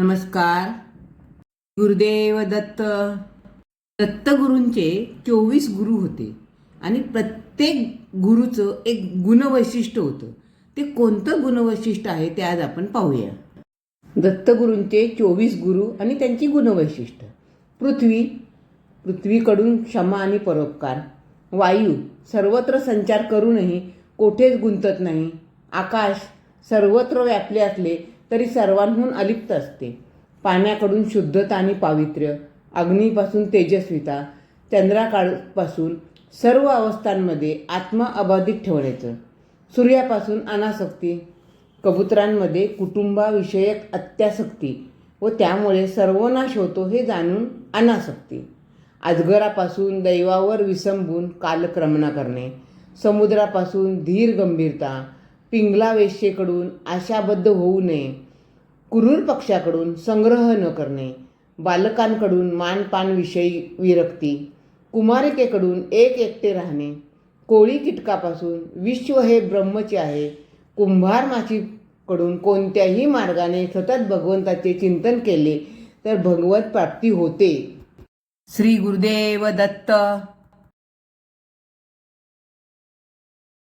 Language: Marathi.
नमस्कार. गुरुदेव दत्त. दत्तगुरूंचे चोवीस गुरु होते आणि प्रत्येक गुरुचं एक गुणवैशिष्ट्य होतं. ते कोणतं गुणवैशिष्ट्य आहे ते आज आपण पाहूया. दत्तगुरूंचे चोवीस गुरु आणि त्यांची गुणवैशिष्ट्य. पृथ्वी पृथ्वीकडून क्षमा आणि परोपकार. वायू सर्वत्र संचार करूनही कोठेच गुंतत नाही. आकाश सर्वत्र व्यापले असले तरी सर्वांहून अलिप्त असते. पाण्याकडून शुद्धता आणि पावित्र्य अग्नीपासून तेजस्विता चंद्राकाळपासून सर्व अवस्थांमध्ये आत्मा अबाधित ठेवण्याचं सूर्यापासून अनासक्ती कबुतरांमध्ये कुटुंबाविषयक अत्यासक्ती व त्यामुळे सर्वनाश होतो हे जाणून अनासक्ती. अजगरापासून दैवावर विसंबून कालक्रमणा करणे समुद्रापासून धीर गंभीरता पिंगला वेश्येकडून आशाबद्ध होऊ नये. कुरूर पक्षाकडून संग्रह न करणे. बालकांकडून मानपानविषयी विरक्ती. कुमारिकेकडून एक एकटे राहणे. कोळी कीटकापासून विश्व हे ब्रह्मचे आहे. कुंभार माशीकडून कोणत्याही मार्गाने सतत भगवंताचे चिंतन केले तर भगवत प्राप्ती होते. श्री गुरुदेव दत्त.